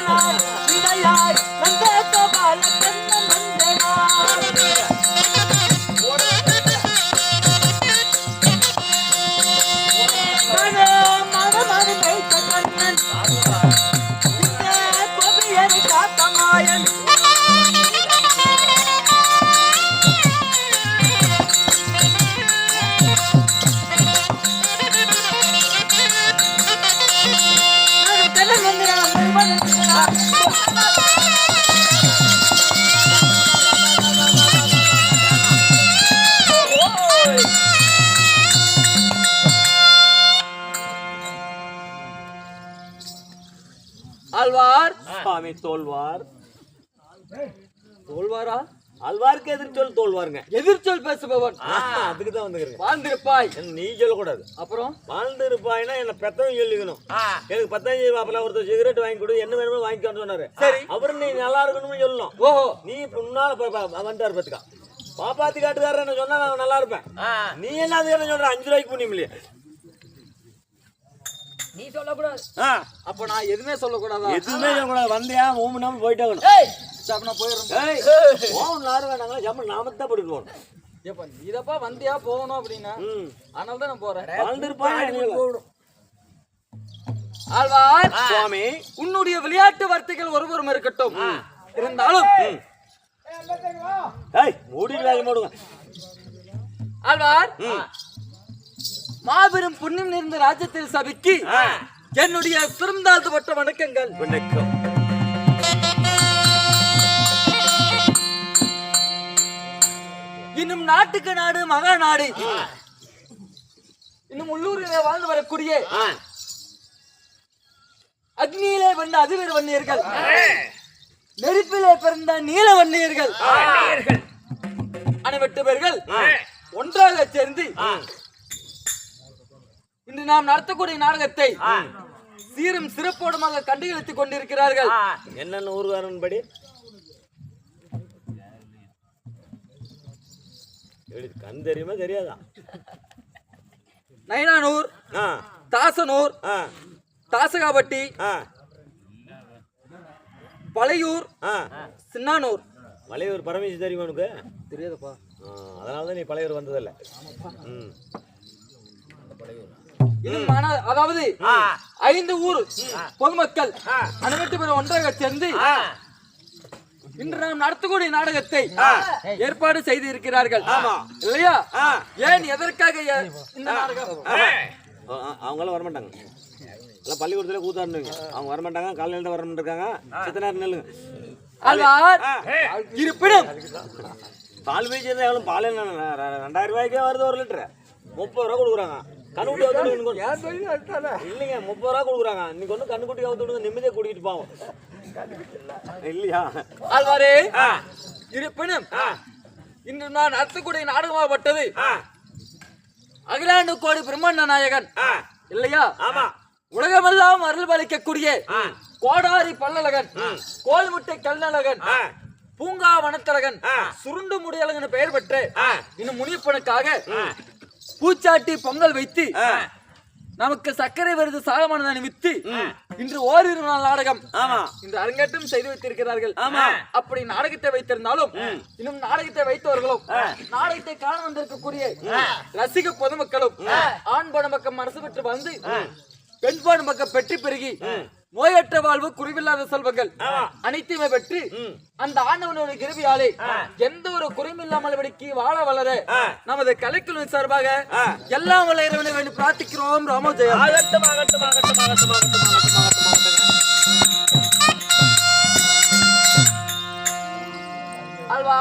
கண்ணனாய் நிலையாய் ஆழ்வார். சுவாமி தோல்வார். தோல்வாரா? அல்வாருக்கு எதிர்ச்சொல் தோல்வாருங்க. எதிர்ச்சொல் பேசுபவன். அதுக்கு தான் வந்துக்கிறேன். வாழ்ந்திருப்பாய். நீ சொல்லக்கூடாது. அப்புறம்? வாழ்ந்து இருப்பாயினா என்ன பெத்தவங்க சொல்லிக்கணும். எனக்கு பத்தாஞ்சு மாப்பிள்ள ஒருத்தர் சிகரெட் வாங்கி கொடு என்ன வேணுமோ வாங்கிக்கோன்னு சொன்னாரு. சரி. அவரு நீ நல்லா இருக்கணும்னு சொல்லணும். ஓஹோ. நீ முன்னால வந்துட்டாரு பத்துக்கா. பாப்பாத்தி காட்டுக்காரர் என்ன சொன்னா நான் நல்லா இருப்பேன். நீ என்ன சொல்ற? அஞ்சு ரூபாய்க்கு புண்ணியம் இல்லையா நீ சொல்லக்கூடாது. அப்ப நான் எதுவுமே சொல்லக்கூடாதா? எதுவுமே சொல்லக்கூடாது. வந்தியா மூணு நாள் போயிட்டாகணும் ஏய் சாப் நான் போயிடுறேன். ஏய். போகணும் யாரும் வேணாங்களா ஜம்மன் நாம தான் போட்டுட்டு போகணும். ஏப்பா இதப்பா வந்தியா போகணும் அப்படின்னா? ம். அதனால தான் நான் போறேன். வாழ்ந்துருப்பாங்க ஆழ்வார். சுவாமி. உன்னுடைய விளையாட்டு வார்த்தைகள் ஒருவரும் இருக்கட்டும். இருந்தாலும். ஏய் மூடிடலாம் மூடுங்க. ஆழ்வார். மாபெரும் புண்ணியம் நிறைந்த ராஜ்யத்தில் சபைக்கு என்னுடைய சிறந்தாழ்த்தப்பட்ட வணக்கங்கள். வணக்கம். இன்னும் நாட்டுக்கு நாடு மகா நாடு. இன்னும் உள்ளூரிலே வாழ்ந்து வரக்கூடிய அக்னியிலே வந்த அதிவீர வன்னியர்கள். நெருப்பிலே பிறந்த நீல வன்னியர்கள். அனைவெட்டு பேர்கள் ஒன்றாக சேர்ந்து இன்று நாம் நடத்தக்கூடிய நாடகத்தை சீரும் சிறப்போடுமாக கண்டுகளித்துக் கொண்டிருக்கிறார்கள். என்னென்ன ஊருக்காரன் படி கண் தெரியுமா தெரியாதா? நயனானூர் ஆ. தாசனூர் ஆ. பழையூர் ஆ. சின்னானூர். மலையூர் பரமேசி தெரியுமா உனக்கு? தெரியாதப்பா. ஆ, அதனால தான் நீ பழையூர் வந்ததில்ல. ம். அதாவது ஐந்து ஊர் பொதுமக்கள் அனைவட்டு பேர் ஒன்றாக சேர்ந்து இன்று நாம் நடத்தக்கூடிய நாடகத்தை ஏற்பாடு செய்து இருக்கிறார்கள் இல்லையா? ஏன் எதற்காக இந்த நாடகம்? அவங்களாம் வரமாட்டாங்க. எல்லாம் பள்ளிக்கூடத்துல கூத்தாடுங்க அவங்க வரமாட்டாங்க. காலையில இருந்து வரமாட்டாங்க சித்த நேரம் நில்லுங்க. ஆழ்வார் ஆ. இருப்பினும் பால் பீச்சு எவ்வளோ பால் என்ன ரெண்டாயிரம் ரூபாய்க்கே வருது ஒரு லிட்டரு. முப்பது ரூபா கொடுக்குறாங்க. கண்ணுக்குட்டி அவுத்து இல்லைங்க முப்பது ரூபா கொடுக்குறாங்க. இன்னைக்கு ஒன்று கண்ணுக்குட்டி அவுத்து விடுங்க நிம்மதியாக குடிக்கிட்டு போவோம். இல்லையா? ஆழ்வாரே. இருப்பினும் இன்று நான் நடத்தக்கூடிய நாடகமாகப்பட்டது. அகிலாண்டு கோடி பிரம்மண்ண நாயகன். இல்லையா? ஆமா. உலகமெல்லாம் அருள் பாலிக்கக்கூடிய. கோடாரி பல்லழகன் கோல்முட்டை கல்லழகன் ஆ. பூங்கா வனத்தழகன். சுருண்டு முடியழகன் பெயர் பெற்று. இன்னும் முனியப்பனுக்காக பூச்சாட்டி பொங்கல் வைத்து. நமக்கு சர்க்கரை விருது சாகமானதை நிமித்து. இன்று ஓரிரு நாள் நாடகம். ஆமா. இன்று அரங்கேற்றம் செய்து வைத்திருக்கிறார்கள். ஆமா. அப்படி நாடகத்தை வைத்திருந்தாலும் இன்னும் நாடகத்தை வைத்தவர்களும் நாடகத்தை காண வந்திருக்கக்கூடிய ரசிக பொதுமக்களும் ஆண் பொதுமக்கள் மனசு பெற்று வந்து பெண் பொதுமக்கள் பெற்று பெருகி நோயற்ற வாழ்வு குறைவில்லாத செல்வங்கள் அனைத்துமே பெற்று அந்த ஆண்டவனுடைய கிருபியாலே எந்த ஒரு குறையும் இல்லாமல் படிக்கு வாழ வளர நமது கலைக்குழு சார்பாக எல்லாம் வளர இறைவனை வேண்டி பிரார்த்திக்கிறோம். ராமோஜய அல்வா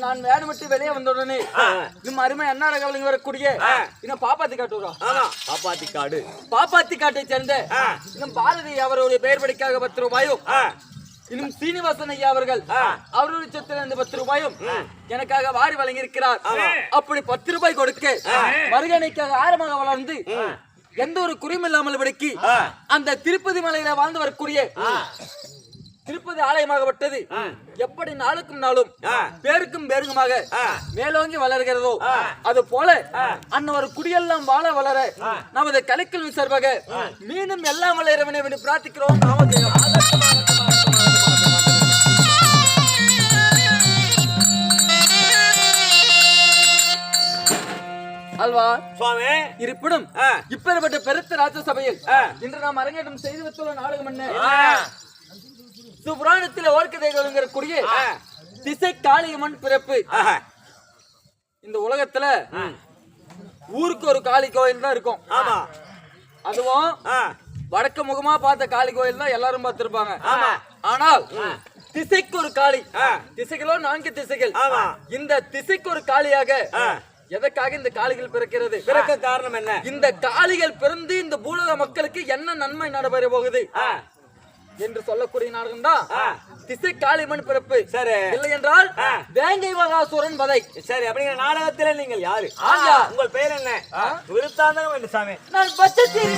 நான் வேணுமட்டு வெளியே வந்தவுடனே இன்னும் அருமை அன்னார கவலைங்க வரக்கூடிய இன்னும் பாப்பாத்தி காட்டுறோம் ஆமா. பாப்பாத்தி காடு. பாப்பாத்தி காட்டை சேர்ந்த. இன்னும் பாரதி அவருடைய பெயர் படிக்காக பத்து ரூபாயும் இன்னும் சீனிவாசன் ஐயா அவர்கள் அவருடைய சொத்துல இருந்து பத்து ரூபாயும் எனக்காக வாரி வழங்கி இருக்கிறார் அப்படி பத்து ரூபாய் கொடுக்க மருகனைக்காக ஆரமாக வளர்ந்து எந்த ஒரு குறையும் இல்லாமல் விடக்கி அந்த திருப்பதி மலையில வாழ்ந்து வரக்கூடிய திருப்பதி ஆலயமாகப்பட்டது எப்படி நாளுக்கும் நாளும் பேருக்கும் பேருக்குமாக மேலோங்கி வளர்கிறதோ அது போல அண்ணன் ஒரு குடியெல்லாம் வாழ வளர நமது கலைக்கல்வி சார்பாக மீண்டும் எல்லாம் வளரவனை பிரார்த்திக்கிறோம். அல்வா. சுவாமி. இருப்பினும். இப்பேற்பட்ட பெருத்த ராஜ சபையில் இன்று நாம் அரங்கேற்றம் செய்து வைத்துள்ள நாடகம் என்ன? சுபுராணத்தில் ஓர்க்கதைகளுங்கிற கூடிய திசை காளியம்மன் பிறப்பு. இந்த உலகத்துல ஊருக்கு ஒரு காளி கோயில் தான் இருக்கும். ஆமா. அதுவும் வடக்கு முகமா பார்த்த காளி கோயில் தான் எல்லாரும் பார்த்திருப்பாங்க. ஆனால் திசைக்கு ஒரு காளி. திசைகளோ நான்கு திசைகள். இந்த திசைக்கு ஒரு காளியாக. எதற்காக இந்த காளிகள் பிறக்கிறது? பிறக்க காரணம் என்ன? இந்த காளிகள் பிறந்து இந்த பூலோக மக்களுக்கு என்ன நன்மை நடைபெற போகுது. என்று சொல்லக்கூடிய நாடகம் தான். திசை காளிமன் பிறப்பு சரி. இல்லை என்றால். வேங்கை மகாசூரன் வதை சரி அப்படிங்கிற நாடகத்துல நீங்கள் யாரு ஆஞ்சா. உங்கள் பெயர் என்ன விருத்தாந்தகம் என்று சாமி நான் பச்சத்திரி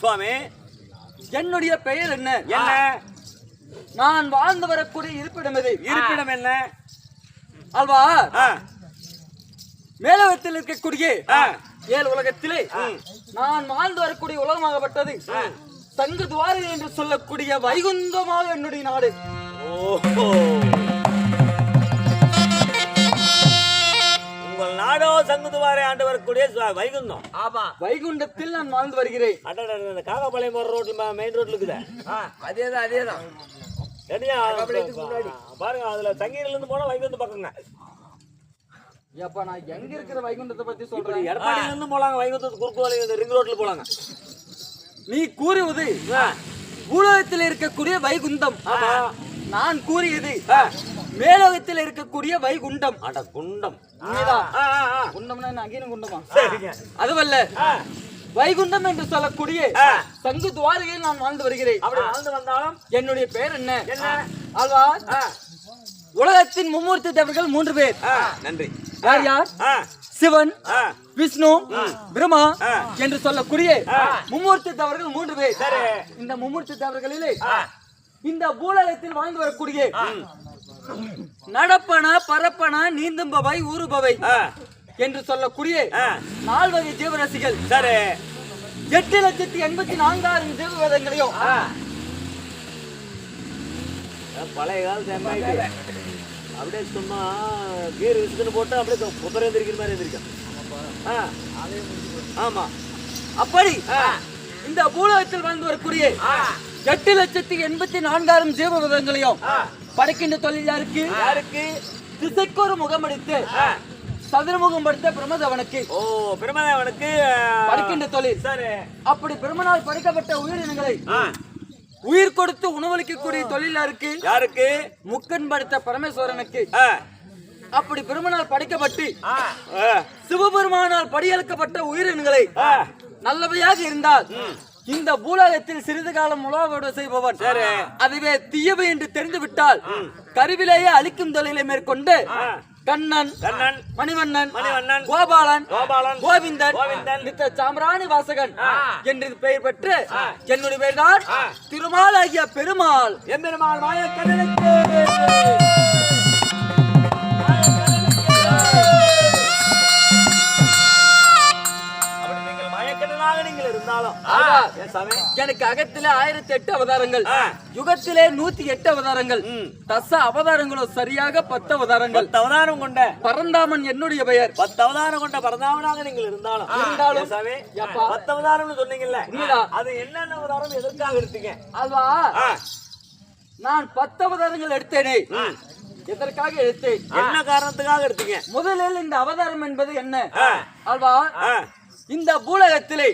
சுவாமி என்னுடைய பெயர் என்ன? என்ன? நான் வாழ்ந்து வரக்கூடிய இருப்பிடம் இது இருப்பிடம் என்ன? அல்வா. மேலவத்தில் இருக்கக்கூடிய. ஏழு உலகத்திலே நான் வாழ்ந்து வரக்கூடிய உலகமாகப்பட்டது. சங்கு துவாரி என்று சொல்லக்கூடிய வைகுந்தமாக என்னுடைய நாடு. ஓஹோ. நாடோ சங்குதுவாரே ஆண்டு வரக்கூடிய வைகுந்தம் ஆமா. வைகுண்டத்தில் நான் வாழ்ந்து வருகிறேன். அடடா இந்த காகாபாளையம் போற ரோட்ல மெயின் ரோட்ல இருக்குதே ஆ, அதேதான் அதேதான் சரியா பாருங்க அதுல தங்கீரில இருந்து போனா வைகுந்தம் பக்கங்க ஏப்பா நான் எங்க இருக்கிற வைகுண்டத்தை பத்தி சொல்றேன். எடப்பாடியில இருந்து போலாங்க வைகுந்தத்துக்கு குறுக்கு வழி இந்த ரிங் ரோட்ல போலாங்க நீ கூறுவது பூலோகத்தில் இருக்கக்கூடிய வைகுந்தம் ஆமா. நான் கூறியது மேலோகத்தில் இருக்கக்கூடிய வைகுண்டம். அட குண்டம். குண்டம்னா என்ன? அங்கீன குண்டமா? சரிங்க. அதுவல்ல வைகுண்டம் என்று சொல்லக்கூடிய. சங்கு துவாரையில் நான் வாழ்ந்து வருகிறேன். அப்படி வாழ்ந்து வந்தாலும் என்னுடைய பெயர் என்ன? என்ன? ஆழ்வா ஆ, உலகத்தின் மும்மூர்த்தி தேவர்கள் மூன்று பேர். நன்றி. யார் யார்? சிவன் விஷ்ணு பிரம்மா. என்று சொல்லக்கூடிய மும்மூர்த்தி தேவர்கள் மூன்று பேர். சரி. இந்த மும்மூர்த்தி தேவர்களிலே இந்த பூலகத்தில் வாழ்ந்து வரக்கூடிய நடப்பன பரப்பன நீந்தும்பவை ஊறுபவை. என்று சொல்லக்கூடிய. நால்வகை ஜீவராசிகள். சரி. எட்டு லட்சத்தி எண்பத்தி நான்காயிரம் ஜீவவேதங்களையும். பழைய காலத்து அப்படியே சும்மா கீர் விசுக்குன்னு போட்டு அப்படியே குதிரை எந்திரிக்கிற மாதிரி எந்திரிக்கும். ஆமா. அப்படி இந்த பூலகத்தில் வாழ்ந்து வரக்கூடிய எட்டு லட்சத்தி எண்பத்தி நான்காயிரம் ஜீவவேதங்களையும் படைக்கின்ற தொழில் யாருக்கு? யாருக்கு? திசைக்கு ஒரு முகமடித்து சதுரமுகம் படுத்த பிரமதவனுக்கு. ஓ பிரமதேவனுக்கு படைக்கின்ற தொழில். சரி. அப்படி பிரம்மனால் படைக்கப்பட்ட உயிரினங்களை உயிர் கொடுத்து உணவளிக்கக்கூடிய தொழில் யாருக்கு? யாருக்கு? முக்கன் படுத்த பரமேஸ்வரனுக்கு. அப்படி பிரம்மனால் படைக்கப்பட்டு சிவபெருமானால் படியெழுக்கப்பட்ட உயிரினங்களை ஆ. நல்லவையாக இருந்தால் இந்த பூலகத்தில் சிறிது காலம் உலாவோடு செய்பவன். அதுவே தீயவை என்று தெரிந்து விட்டால் கருவிலேயே அழிக்கும் தொழிலை மேற்கொண்டு கண்ணன் கண்ணன் மணிவண்ணன் கோபாலன் கோபாலன், கோவிந்தன் நித்த சாம்ராணி வாசகன் என்று பெயர் பெற்று என்னுடைய பெயர் தான் திருமால் ஆகிய பெருமாள். எம்பெருமாள் மாய கண்ணனுக்கு எனக்கு அகத்திலே ஆயிரத்தி எட்டு அவதாரங்கள். யுகத்திலே நூத்தி எட்டு அவதாரங்கள். தச அவதாரங்களோ சரியாக பத்து அவதாரங்கள். பத்து அவதாரம் கொண்ட பரந்தாமன் என்னுடைய பெயர். பத்து அவதாரம் கொண்ட பரதாமனாக நீங்கள் இருந்தாலும். இருந்தாலும். பத்து அவதாரம்னு சொன்னீங்கல்ல. அது என்னென்ன அவதாரம் எதற்காக எடுத்தீங்க? அல்வா நான் பத்து அவதாரங்கள் எடுத்தேனே. எதற்காக எடுத்தேன்? என்ன காரணத்துக்காக எடுத்தீங்க? முதலில் இந்த அவதாரம் என்பது என்ன. அல்வா இந்த பூலகத்திலே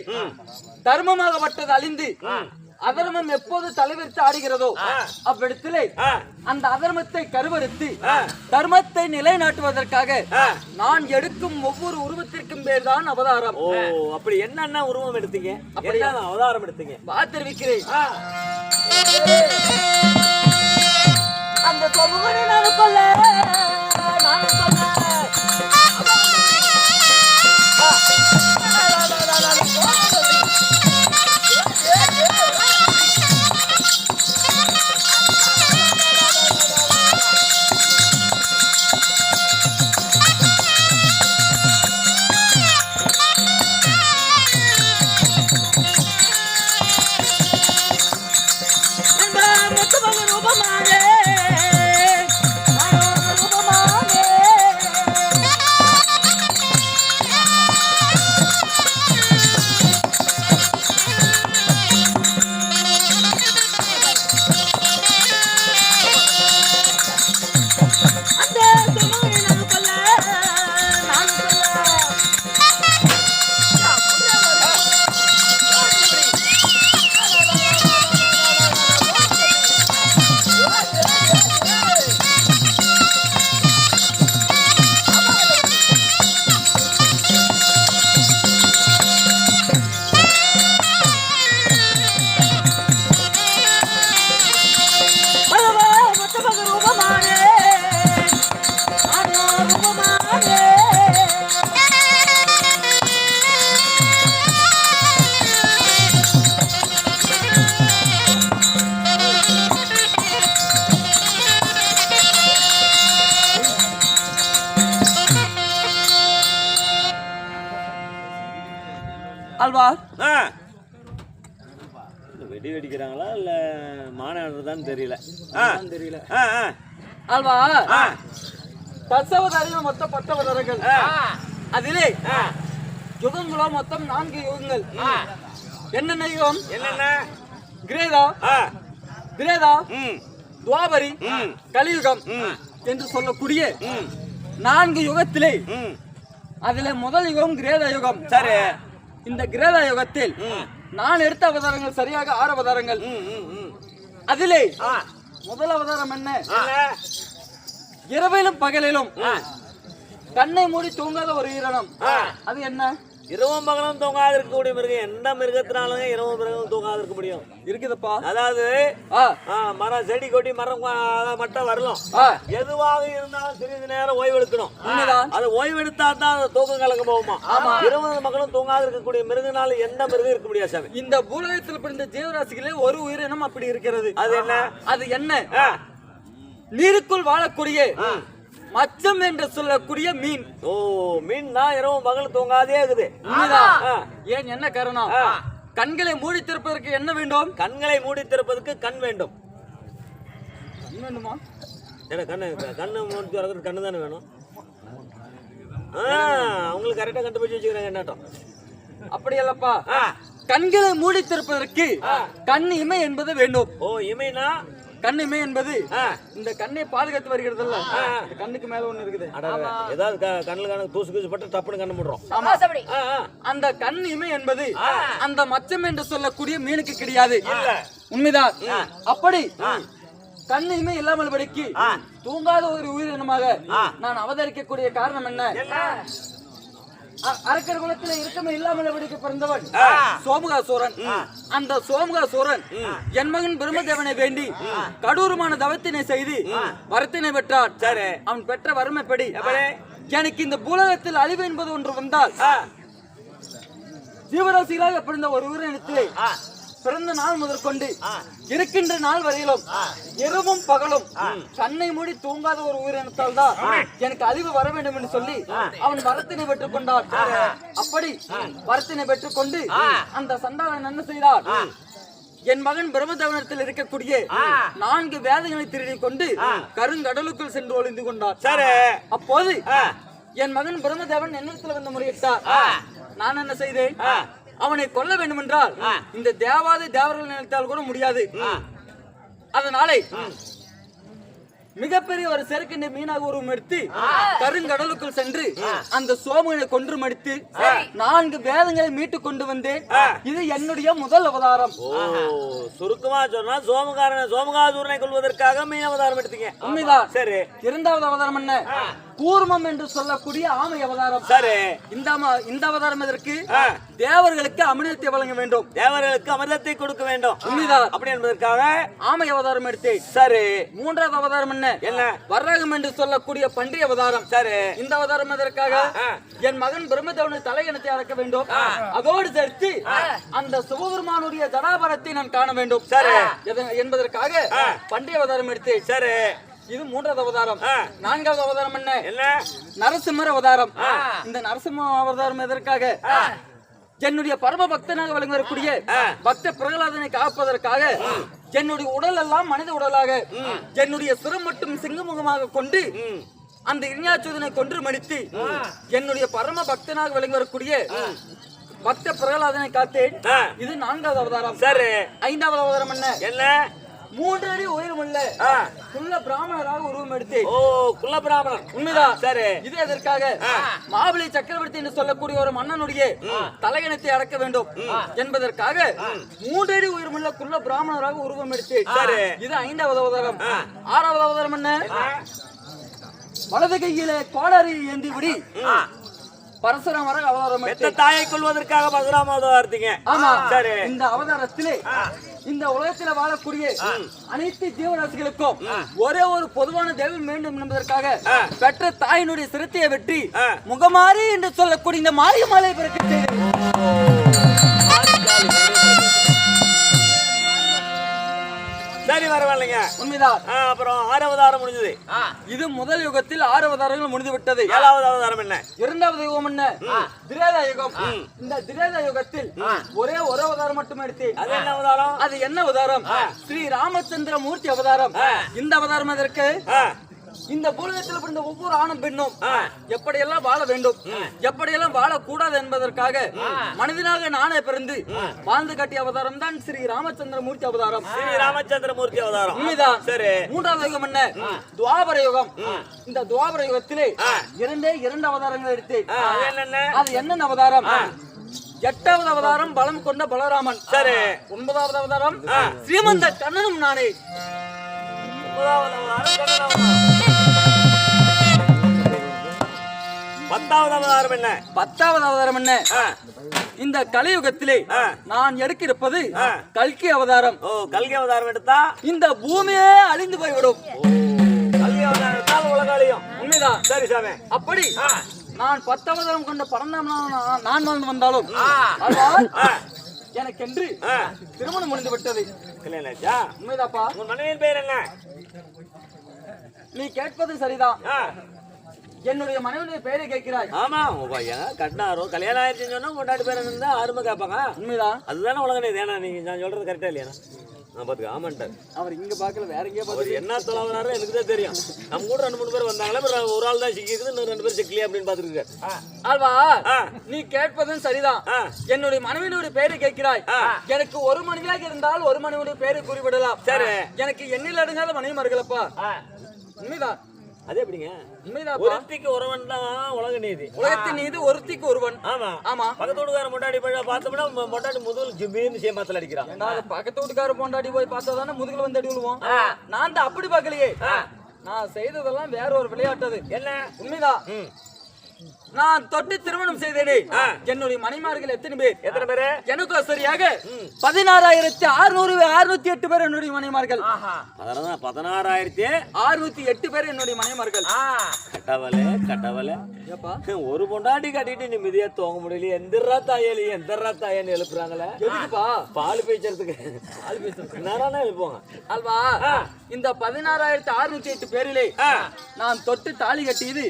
தர்மமாகப்பட்டது அழிந்து அதர்மம் எப்போது தலைவிரித்து ஆடுகிறதோ அவ்விடத்திலே. அந்த அதர்மத்தை கருவறுத்து தர்மத்தை நிலைநாட்டுவதற்காக நான் எடுக்கும் ஒவ்வொரு உருவத்திற்கும் பேர் தான் அவதாரம். ஓ அப்படி என்னென்ன உருவம் எடுத்தீங்க? என்ன அவதாரம் எடுத்தீங்க? பார்த்திருக்கிறேன். அந்த தொமுகனை நான் மாநாடுறதான்னு தெரியல. தெரியல அல்வா. தசவதாரிகள் மொத்தம் பத்து அவதாரங்கள் அதிலே யுகங்களோ மொத்தம் நான்கு யுகங்கள். என்னென்ன யுகம் என்னென்ன? கிரேதா. ம், துவாபரி. கலியுகம். என்று சொல்லக்கூடிய நான்கு யுகத்திலே. அதிலே முதல் யுகம் கிரேத யுகம். சரி. இந்த கிரேத யுகத்தில் நான் எடுத்த அவதாரங்கள் சரியாக ஆறு அவதாரங்கள். அதிலே முதல் அவதாரம் என்ன? இரவிலும் பகலிலும் கண்ணை மூடி தூங்காத ஒரு ஈரணம். அது என்ன? இரவும் பகலும் தூங்காது இருக்கக்கூடிய மிருகம். எந்த மிருகத்தினாலும் இரவும் மிருகம் தூங்காது இருக்க முடியும். இருக்குதுப்பா. அதாவது மரம் செடி கொடி மரம் மட்டும் வரலாம் எதுவாக இருந்தாலும் சிறிது நேரம் ஓய்வு எடுக்கணும். உண்மைதான். அது ஓய்வு எடுத்தா தான் அந்த தூக்கம் கலங்க போகுமா? இருபது மக்களும் தூங்காது இருக்கக்கூடிய மிருகனால எந்த மிருகம் இருக்க முடியாது சாமி. இந்த பூலகத்தில் பிறந்த ஜீவராசிகளே ஒரு உயிரினம் அப்படி இருக்கிறது. அது என்ன? அது என்ன? நீருக்குள் வாழக்கூடிய மச்சம் என்று சொல்லக்கூடிய மீன். ஓ மீன் தான் இரவும் பகலும் தூங்காதே இருக்குது. ஏன் என்ன காரணம். கண்களை மூடி திறப்பதற்கு என்ன வேண்டும்? கண்களை மூடி திறப்பதற்கு கண் வேண்டும். கண் வேண்டுமா? ஏன்னா கண்ணு கண்ணு மூடி திறக்கிறது கண்ணு தானே வேணும்? ஆ அவங்களுக்கு கரெக்டாக கண்டுபிடிச்சு வச்சுக்கிறாங்க என்னாட்டம் அப்படி அல்லப்பா ஆ. கண்களை மூடி திறப்பதற்கு கண் இமை என்பது வேண்டும். ஓ இமைனா கண் இமை என்பது இந்த கண்ணை பாதுகாத்து வருகிறதுல்ல. இந்த கண்ணுக்கு மேல ஒண்ணு இருக்குது. ஏதாவது க- கண்ணுல கணக்கு தூசு கீசு பட்டு டப்புன்னு கண்ணு முடுறோம். அந்த கண் இமை என்பது அந்த மச்சம் என்று சொல்லக்கூடிய மீனுக்கு கிடையாது. உண்மைதான் அப்படி கண் இமை இல்லாமல் படிக்கு தூங்காத ஒரு உயிரினமாக நான் அவதரிக்கக்கூடிய காரணம் என்ன? அரக்கர் குலத்துல இருக்கமே இல்லாமல் படிக்க பிறந்தவன் சோமுகாசூரன். அந்த சோமுகாசூரன் என் மகன் பிரம்மதேவனை வேண்டி கடூரமான தவத்தினை செய்து வரத்தினை பெற்றான். சரி. அவன் பெற்ற வறுமைப்படி? எனக்கு இந்த பூலகத்தில் அழிவு என்பது ஒன்று வந்தால் ஜீவராசிகளாக பிறந்த ஒரு உயிரினத்திலே பிறந்த நாள் முதற்கொண்டு இருக்கின்ற நாள் வரையிலும் இரவும் பகலும் கண்ணை மூடி தூங்காத ஒரு உயிரினத்தால் தான் எனக்கு அழிவு வர வேண்டும் என்று சொல்லி அவன் வரத்தினை பெற்றுக் கொண்டான் அப்படி வரத்தினை பெற்றுக் கொண்டு அந்த சண்டாளன் என்ன செய்தார்? என் மகன் பிரம்மதேவனத்தில் இருக்கக்கூடிய நான்கு வேதங்களை திருடிக் கொண்டு கருங்கடலுக்குள் சென்று ஒளிந்து கொண்டார் அப்போது என் மகன் பிரம்மதேவன் என்னிடத்தில் வந்து முறையிட்டார். நான் என்ன செய்தேன்? அவனை கொல்ல வேண்டும் என்றால் இந்த தேவாதி தேவர்கள் நினைத்தால் கூட முடியாது. அதனாலே மிகப்பெரிய ஒரு செருக்கின்ற மீனாக உருவம் எடுத்து கருங்கடலுக்குள் சென்று அந்த சோமனை கொன்று மடித்து நான்கு வேதங்களை மீட்டு கொண்டு வந்தேன். இது என்னுடைய முதல் அவதாரம். ஓ சுருக்கமா சொன்னா சோமகாரன் சோமகாசூரனை கொள்வதற்காக மீன் அவதாரம் எடுத்தீங்க. உண்மைதான். சரி. இரண்டாவது அவதாரம் என்ன? கூர்மம் என்று சொல்லக்கூடிய ஆமை அவதாரம். சரி. இந்த இந்த அவதாரம் எதற்கு? தேவர்களுக்கு அமிர்தத்தை வழங்க வேண்டும். தேவர்களுக்கு அமிர்தத்தை கொடுக்க வேண்டும். உண்மைதான். அப்படி என்பதற்காக ஆமை அவதாரம் எடுத்தேன். சரி. மூன்றாவது அவதாரம் என்ன? என்ன? என்று சொல்லக்கூடிய பன்றி அவதாரம். சரி. இந்த அவதாரம் எதற்காக? என் மகன் பிரம்மதேவனை தலையணத்தை அடக்க வேண்டும். அதோடு சேர்த்து அந்த சிவபெருமானுடைய ஜடாபரத்தை நான் காண வேண்டும். சரி. என்பதற்காக பன்றி அவதாரம் எடுத்தேன் சரி. இது மூன்றாவது அவதாரம். நான்காவது அவதாரம் என்ன? என்ன? நரசிம்மர் அவதாரம். இந்த நரசிம்ம அவதாரம் எதற்காக? என்னுடைய பரம பக்தனாக விளங்கி வரக்கூடிய பக்த பிரகலாதனை காப்பதற்காக என்னுடைய உடல் எல்லாம் மனித உடலாக என்னுடைய சிரம் மட்டும் சிங்கமுகமாக கொண்டு அந்த இரிஞாச்சுதனை கொன்று மடித்து என்னுடைய பரம பக்தனாக விளங்கி வரக்கூடிய பக்த பிரகலாதனை காத்தேன். இது நான்காவது அவதாரம். சரி. ஐந்தாவது அவதாரம் என்ன? என்ன? மூன்று அடி உயரமுள்ள ஆ. குள்ள பிராமணராக உருவம் எடுத்தேன். ஓ குல பிராமணன் உண்மைதான். சரி. இது எதற்காக? மாபலி சக்கரவர்த்தி என்று சொல்லக்கூடிய ஒரு மன்னனுடைய தலையணத்தை அடக்க வேண்டும். என்பதற்காக மூன்றடி உயரமுள்ள குள்ள பிராமணராக உருவம் எடுத்து சரி. இது ஐந்தாவது அவதாரம். ஆறாவது அவதாரம் என்ன? வலது கையிலே கோடாரி ஏந்தி விடி. பரசுராமராக அவதாரம் பெத்த தாயை கொள்வதற்காக பரசுராம அவதாரத்தீங்க. ஆமா சரி. இந்த அவதாரத்திலே இந்த உலகத்துல வாழக்கூடிய அனைத்து ஜீவராசிகளுக்கும் ஒரே ஒரு பொதுவான தெய்வம் வேண்டும் என்பதற்காக பெற்ற தாயினுடைய சிரத்தையை வெற்றி ஆ. முகமாரி என்று சொல்லக்கூடிய இந்த மாரியமாலை பிறக்க சரி பரவாயில்லைங்க. உண்மைதான். அப்புறம் ஆறு அவதாரம் முடிஞ்சது. இது முதல் யுகத்தில் ஆறு அவதாரங்கள் முடிந்து விட்டது. ஏழாவது அவதாரம் என்ன? இரண்டாவது யுகம் என்ன? திரேதா யுகம். இந்த திரேதா யுகத்தில் ஒரே ஒரு அவதாரம் மட்டும் எடுத்தேன். அது என்ன அவதாரம்? அது என்ன அவதாரம்? ஸ்ரீ ராமச்சந்திர மூர்த்தி அவதாரம் இந்த அவதாரம் எதற்கு? ஆ, இந்த பூலகத்தில் பிறந்த ஒவ்வொரு ஆணும் பெண்ணும் எப்படியெல்லாம் வாழ வேண்டும்? எப்படியெல்லாம் வாழக்கூடாது என்பதற்காக மனிதனாக நானே பிறந்து வாழ்ந்து காட்டிய அவதாரம் தான் ஸ்ரீ ராமச்சந்திர மூர்த்தி அவதாரம். ஸ்ரீ ராமச்சந்திரமூர்த்தி அவதாரம். உண்மைதான். சரி. மூன்றாவது யுகம் என்ன? துவாபர யுகம். இந்த துவாபர யுகத்திலே இரண்டே இரண்டு அவதாரங்கள் எடுத்து ஆ, அது என்னென்ன? அவதாரம்? எட்டாவது அவதாரம் பலம் கொண்ட பலராமன். சரி. ஒன்பதாவது அவதாரம் ஸ்ரீமந்த கண்ணனும் நானே. ஒன்பதாவது அவதாரம். பத்தாவது அவதாரம் என்ன? பத்தாவது அவதாரம் என்ன. இந்த கலியுகத்திலே. நான் எடுக்கிருப்பது கல்கி அவதாரம். ஓ கல்கி அவதாரம் எடுத்தா? இந்த பூமியே அழிந்து போய்விடும். கல்கி அவதாரம் எடுத்தால் உலகாளியும் உண்மைதான். சரி சாமி. அப்படி நான் பத்து அவதாரம் கொண்ட பன்னெண்டாம் நாள் நான் வாழ்ந்து வந்தாலும் எனக்கென்று. திருமணம் முடிந்து விட்டது. உண்மைதாப்பா. உங்க மனைவியின் பேர் என்ன? நீ கேட்பது சரிதான். என்னுடைய மனைவியுடைய பெயரை கேட்கிறாய். ஆமா பையன் கட்டினாரோ கல்யாணம் ஆயிடுச்சுன்னு சொன்னா கொண்டாடி பேர் இருந்தா ஆறுமை கேட்பாங்க. உண்மைதான். அதுதானே உலக நீதி ஏன்னா நீங்க நான் சொல்றது கரெக்டா இல்லையா? நான் பாத்துக்க ஆமாண்டார் அவர் இங்க பார்க்கல வேற எங்கேயோ அவர் பார்த்து என்ன தொலைவனாரோ எனக்கு தான் தெரியும். நம்ம கூட ரெண்டு மூணு பேர் வந்தாங்களே ஒரு ஆள் தான் சிக்கிக்குது இன்னும் ரெண்டு பேர் சிக்கலையே அப்படின்னு பாத்துருக்காரு ஆல்வா ஆ. நீ கேட்பதும் சரிதான். என்னுடைய மனைவியுடைய பெயரை கேட்கிறாய். எனக்கு ஒரு மனைவியாக இருந்தால் ஒரு மனைவியுடைய பெயரை குறிப்பிடலாம். சரி. எனக்கு எண்ணில் அடங்காத மனைவி மறுகளப்பா உண்மைதான். அது எப்படிங்க? உண்மைதான் ஒருத்திக்கு ஒருவன் தான் உலக நீதி. உலகத்தின் மீது ஒருத்திக்கு ஒருவன். ஆமா. ஆமா. பக்கத்து வீட்டுக்காரன் மொட்டாடி போய் பார்த்தோம்னா மொட்டாடி முதல் ஜிம்மின்னு சேமாத்தில் அடிக்கிறான். ஏண்டா, அது பக்கத்து வீட்டுக்கார பொண்டாடி போய் பார்த்தா தானே முதுகுல வந்து அடி விழுவோம்? நான் தான் அப்படி பார்க்கலையே. நான் செய்ததெல்லாம் வேற ஒரு விளையாட்டது என்ன? உண்மைதான். நான் தொட்டு திருமணம் செய்தேனே. என்னுடைய மணிமார்கள் எத்தனை பேர்? எத்தனை பேரு? எனக்கு சரியாக பதினாறாயிரத்தி அறுநூறு அறுநூத்தி எட்டு பேர் என்னுடைய மனைமார்கள். அதனால பதினாறாயிரத்தி? அறுநூத்தி எட்டு பேர் என்னுடைய மனைமார்கள். கட்டவலே கட்டவலே ஏப்பா. ஒரு பொண்டாட்டி கட்டிட்டு நிம்மதியா தூங்க முடியல எந்திரா தாயலி எந்திரா தாயன்னு எழுப்புறாங்களே. எதுக்குப்பா? பால் பேச்சுறதுக்கு பால் பேசுறதுக்கு நேரம் எழுப்புவாங்க? அல்வா இந்த பதினாறாயிரத்தி அறுநூத்தி எட்டு பேரிலே நான் தொட்டு தாலி கட்டியது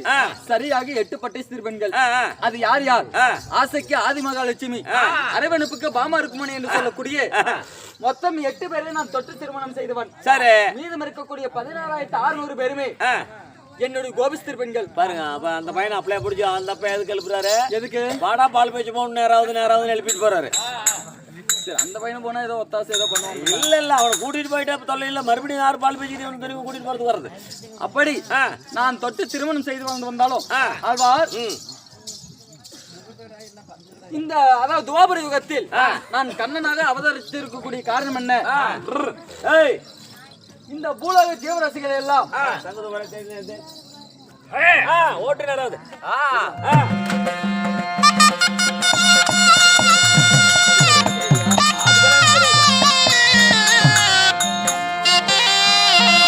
சரியாக எட்டு பட்டை சிறுபெண்கள் அது யார் யார்? ஆசைக்கு ஆதி மகாலட்சுமி அரவணைப்புக்கு பாமா ருக்மணி என்று சொல்லக்கூடிய மொத்தம் எட்டு பேரை நான் தொட்டு திருமணம் செய்தவன். சரி. மீதம் இருக்கக்கூடிய பதினாறாயிரத்தி அறுநூறு பேருமே என்னுடைய கோபிஸ்திர் பெண்கள். பாருங்க அப்ப அந்த பையனை அப்படியே பிடிச்சி அந்த அப்ப எதுக்கு எழுப்புறாரு? எதுக்கு? வாடா பால் பேச்சு போகணும் நேராவது நேராவது எழுப்பிட்டு போறாரு. சரி அந்த பையன் போனா ஏதோ ஒத்தாசை ஏதோ பண்ணுவாங்க இல்ல இல்ல அவனை கூட்டிட்டு போயிட்டு தொல்லை இல்ல. மறுபடியும் யார் பால் பேச்சு இவன் திரும்பி கூட்டிட்டு போறது வர்றது? அப்படி. நான் தொட்டு திருமணம் செய்து வந்து வந்தாலும். ஆழ்வார். இந்த அதாவது துவாபர யுகத்தில் நான் கண்ணனாக அவதரித்திருக்கக்கூடிய காரணம் என்ன? ஏய் இந்த பூலோக ஜீவராசிகள் எல்லாம் சங்கத்து வர